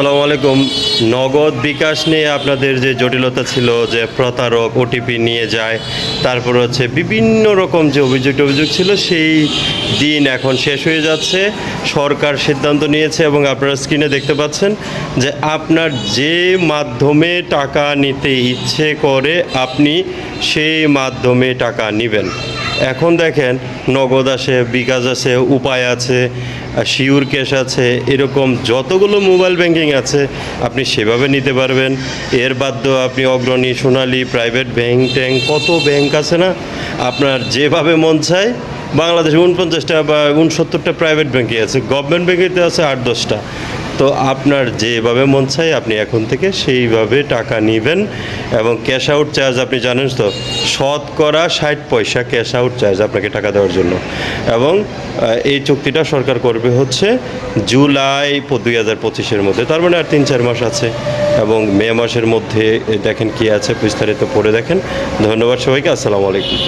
আসসালামু আলাইকুম। নগদ বিকাশ নিয়ে আপনাদের যে জটিলতা ছিল যে প্রতারক ওটিপি নিয়ে যায়, তারপর হচ্ছে বিভিন্ন রকম যে অভিযোগ অভিযোগ ছিল, সেই দিন এখন শেষ হয়ে যাচ্ছে। সরকার সিদ্ধান্ত নিয়েছে এবং আপনারা স্ক্রিনে দেখতে পাচ্ছেন যে আপনার যে মাধ্যমে টাকা নিতে ইচ্ছে করে, আপনি সেই মাধ্যমে টাকা নেবেন। এখন দেখেন, নগদ আছে, বিকাশ আছে, উপায় আছে শিওর ক্যাশ আছে, এরকম যতগুলো মোবাইল ব্যাংকিং আছে, আপনি সেভাবে নিতে পারবেন। এর বাধ্য আপনি অগ্রণী, সোনালী প্রাইভেট ব্যাংক ট্যাঙ্ক কত ব্যাংক আছে না? আপনার যেভাবে মন চায়, বাংলাদেশে উনপঞ্চাশটা বা উনসত্তরটা প্রাইভেট ব্যাংকে আছে গভর্নমেন্ট ব্যাংকেতে আছে আট, দশটা। তো আপনার যেভাবে মন চায় আপনি এখন থেকে সেইভাবে টাকা নেবেন এবং ক্যাশ আউট চার্জ আপনি জানেন তো শতকরা ষাট পয়সা ক্যাশ আউট চার্জ আপনাকে টাকা দেওয়ার জন্য। এবং এই চুক্তিটা সরকার করবে হচ্ছে জুলাই দুই হাজার পঁচিশের মধ্যে। তার মানে আর তিন চার মাস আছে এবং মে মাসের মধ্যে দেখেন কি আছে, বিস্তারিত পড়ে দেখেন। ধন্যবাদ সবাইকে, আসসালামু আলাইকুম।